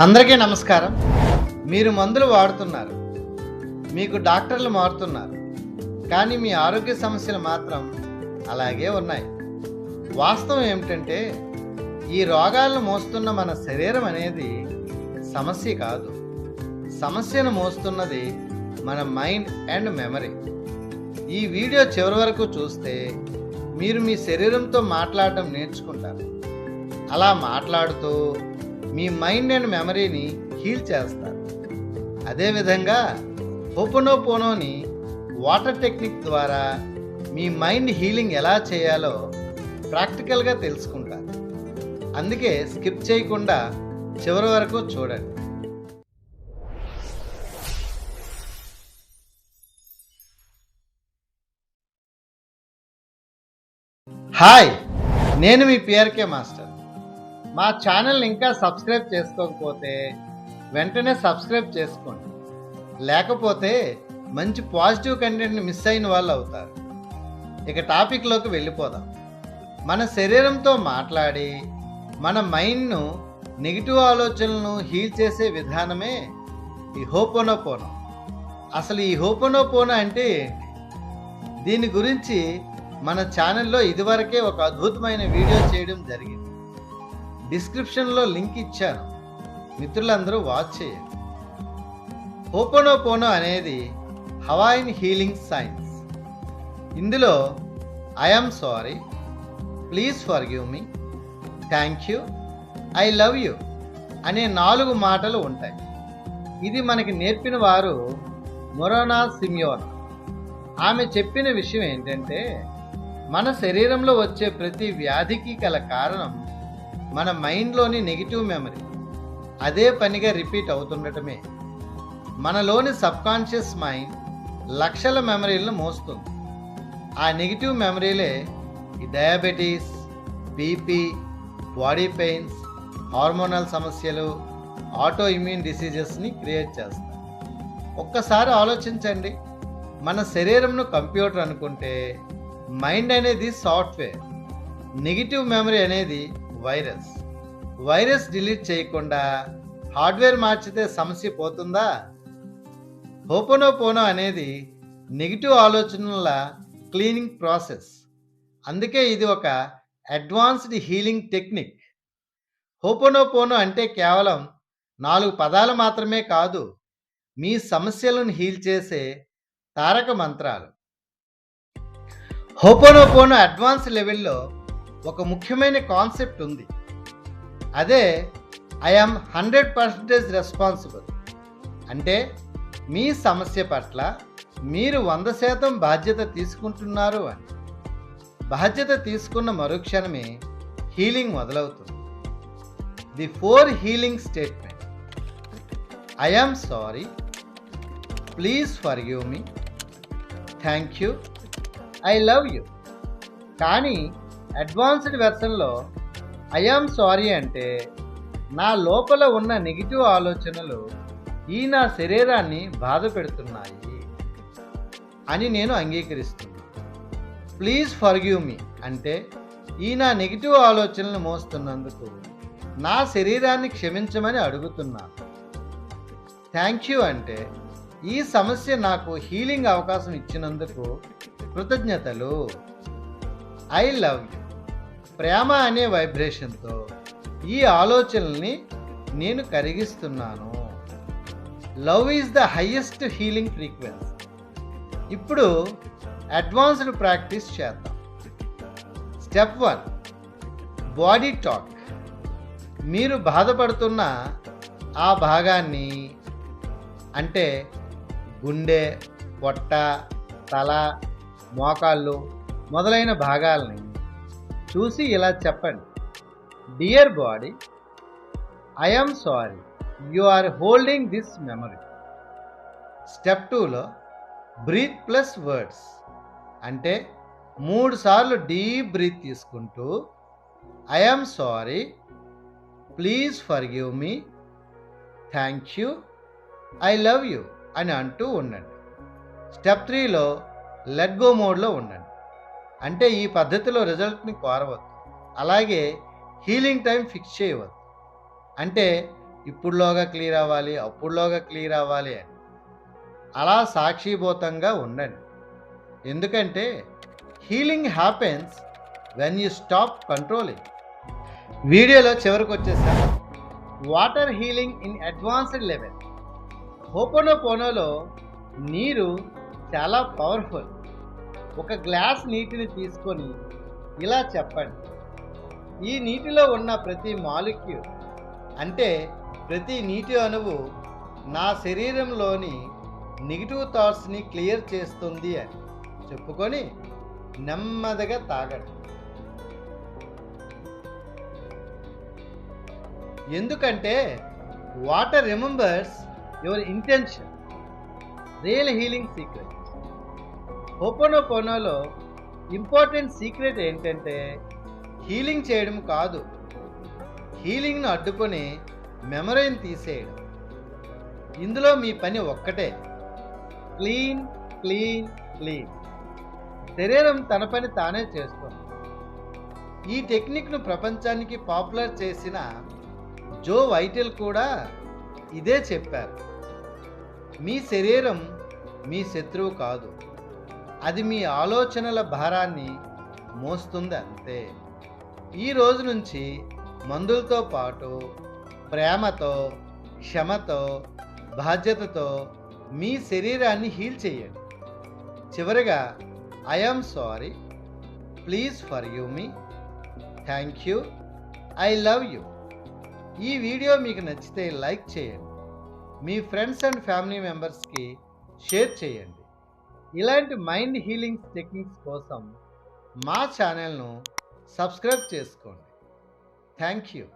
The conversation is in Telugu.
అందరికీ నమస్కారం. మీరు మందులు వాడుతున్నారు. మీకు డాక్టర్లు మారుతున్నారు. కానీ మీ ఆరోగ్య సమస్యలు మాత్రం అలాగే ఉన్నాయి. వాస్తవం ఏమిటంటే ఈ రోగాలను మోస్తున్న మన శరీరం అనేది సమస్య కాదు. సమస్యను మోస్తున్నది మన మైండ్ అండ్ మెమరీ. ఈ వీడియో చివరి వరకు చూస్తే మీరు మీ శరీరంతో మాట్లాడడం నేర్చుకుంటారు. అలా మాట్లాడుతూ మీ మైండ్ అండ్ మెమరీని హీల్ చేస్తారు. అదేవిధంగా హోపనోపోనోని వాటర్ టెక్నిక్ ద్వారా మీ మైండ్ హీలింగ్ ఎలా చేయాలో ప్రాక్టికల్గా తెలుసుకుంటారు. అందుకే స్కిప్ చేయకుండా చివరి వరకు చూడండి. హాయ్! నేను మీ పిఆర్కే మాస్టర్. మా ఛానల్ ఇంకా సబ్స్క్రైబ్ చేసుకోకపోతే వెంటనే సబ్స్క్రైబ్ చేసుకోండి. లేకపోతే మంచి పాజిటివ్ కంటెంట్ని మిస్ అయిన వాళ్ళు అవుతారు. ఇక టాపిక్లోకి వెళ్ళిపోదాం. మన శరీరంతో మాట్లాడి మన మైండ్ను నెగిటివ్ ఆలోచనలను హీల్ చేసే విధానమే ఈ హోపోనోపోనో. అసలు ఈ హోపోనోపోన అంటే ఏంటి? దీని గురించి మన ఛానల్లో ఇదివరకే ఒక అద్భుతమైన వీడియో చేయడం జరిగింది. డిస్క్రిప్షన్లో లింక్ ఇచ్చాను. మిత్రులందరూ వాచ్ చేయండి. హోపోనోపోనో అనేది హవాయిన్ హీలింగ్ సైన్స్. ఇందులో I'm sorry. Please forgive me. Thank you. I love you. అనే నాలుగు మాటలు ఉంటాయి. ఇది మనకి నేర్పిన వారు మొరోనా సిమియోనా. ఆమె చెప్పిన విషయం ఏంటంటే మన శరీరంలో వచ్చే ప్రతి వ్యాధికి గల కారణం మన మైండ్లోని నెగిటివ్ మెమరీ అదే పనిగా రిపీట్ అవుతుండటమే. మనలోని సబ్కాన్షియస్ మైండ్ లక్షల మెమరీలను మోస్తుంది. ఆ నెగిటివ్ మెమరీలే ఈ diabetes BP body pains hormonal సమస్యలు ఆటో ఇమ్యూన్ డిసీజెస్ని క్రియేట్ చేస్తాయి. ఒక్కసారి ఆలోచించండి. మన శరీరంను కంప్యూటర్ అనుకుంటే మైండ్ అనేది సాఫ్ట్వేర్. నెగిటివ్ మెమరీ అనేది వైరస్. వైరస్ డిలీట్ చేయకుండా హార్డ్వేర్ మార్చితే సమస్య పోతుందా? హోపోనోపోనో అనేది నెగిటివ్ ఆలోచనల క్లీనింగ్ ప్రాసెస్. అందుకే ఇది ఒక అడ్వాన్స్డ్ హీలింగ్ టెక్నిక్. హోపోనోపోనో అంటే కేవలం నాలుగు పదాలు మాత్రమే కాదు మీ సమస్యలను హీల్ చేసే తారక మంత్రాలు. హోపోనోపోనో అడ్వాన్స్ లెవెల్లో ఒక ముఖ్యమైన కాన్సెప్ట్ ఉంది. అదే ఐఆమ్ హండ్రెడ్ పర్సెంటేజ్ రెస్పాన్సిబుల్ అంటే మీ సమస్య పట్ల మీరు వంద శాతం బాధ్యత తీసుకుంటున్నారు అని. బాధ్యత తీసుకున్న మరుక్షణమే హీలింగ్ మొదలవుతుంది. The four healing statement I am sorry please for you me thank you I love you కానీ అడ్వాన్స్డ్ వెర్షన్లో ఐఆమ్ సారీ అంటే నా లోపల ఉన్న నెగిటివ్ ఆలోచనలు ఈ నా శరీరాన్ని బాధ పెడుతున్నాయి అని నేను అంగీకరిస్తున్నాను ప్లీజ్ ఫర్గ్యూ మీ అంటే ఈ నా నెగిటివ్ ఆలోచనలు మోస్తున్నందుకు నా శరీరాన్ని క్షమించమని అడుగుతున్నాను థ్యాంక్ యూ అంటే ఈ సమస్య నాకు హీలింగ్ అవకాశం ఇచ్చినందుకు కృతజ్ఞతలు. ఐ లవ్ యూ ప్రేమ అనే వైబ్రేషన్తో ఈ ఆలోచనల్ని నేను కరిగిస్తున్నాను. Love is the highest healing frequency. ఇప్పుడు అడ్వాన్స్డ్ ప్రాక్టీస్ చేద్దాం. Step one body talk. మీరు బాధపడుతున్న ఆ భాగాన్ని అంటే గుండె పొట్ట తల మోకాళ్ళు మొదలైన భాగాలని చూసి ఇలా చెప్పండి. Dear body I'm sorry you are holding this memory step టూలో బ్రీత్ ప్లస్ వర్డ్స్ అంటే మూడు సార్లు డీప్ బ్రీత్ తీసుకుంటూ I'm sorry please forgive me thank you I love you అని అంటూ ఉండండి. స్టెప్ త్రీలో లెట్ గో మోడ్లో ఉండండి. అంటే ఈ పద్ధతిలో రిజల్ట్ని కోరవద్దు. అలాగే హీలింగ్ టైం ఫిక్స్ చేయవద్దు. అంటే ఇప్పుడులోగా క్లియర్ అవ్వాలి అప్పుడులోగా క్లియర్ అవ్వాలి అని. అలా సాక్షిభూతంగా ఉండండి. ఎందుకంటే healing happens when you stop controlling. వీడియోలో చివరికి వచ్చేసాను water healing in advanced level. హోపోనో పోనోలో నీరు చాలా పవర్ఫుల్. ఒక గ్లాస్ నీటిని తీసుకొని ఇలా చెప్పండి. ఈ నీటిలో ఉన్న ప్రతి మాలిక్యూల్ అంటే ప్రతి నీటి అణువు నా శరీరంలోని నెగిటివ్ థాట్స్ని క్లియర్ చేస్తుంది అని చెప్పుకొని నెమ్మదిగా తాగండి. ఎందుకంటే water remembers your intention. Real healing secret. పోనోలో important secret ఏంటంటే హీలింగ్ చేయడం కాదు. హీలింగ్ను అడ్డుకొని మెమరీని తీసేయడం. ఇందులో మీ పని ఒక్కటే. Clean clean clean. శరీరం తన పని తానే చేస్తుంది. ఈ టెక్నిక్ను ప్రపంచానికి పాపులర్ చేసిన జో వైటెల్ కూడా ఇదే చెప్పారు. మీ శరీరం మీ శత్రువు కాదు. అది మీ ఆలోచనల భారాన్ని మోస్తుంది అంతే ఈ రోజు నుంచి మందులతో పాటు ప్రేమతో క్షమతో బాధ్యతతో మీ శరీరాన్ని హీల్ చేయండి. చివరిగా I'm sorry please for you me thank you I love you ఈ వీడియో మీకు నచ్చితే లైక్ చేయండి. మీ ఫ్రెండ్స్ అండ్ ఫ్యామిలీ మెంబర్స్కి షేర్ చేయండి. ఇలాంటి మైండ్ హీలింగ్ టెక్నిక్స్ కోసం మా ఛానల్ను సబ్స్క్రైబ్ చేసుకోండి. Thank you.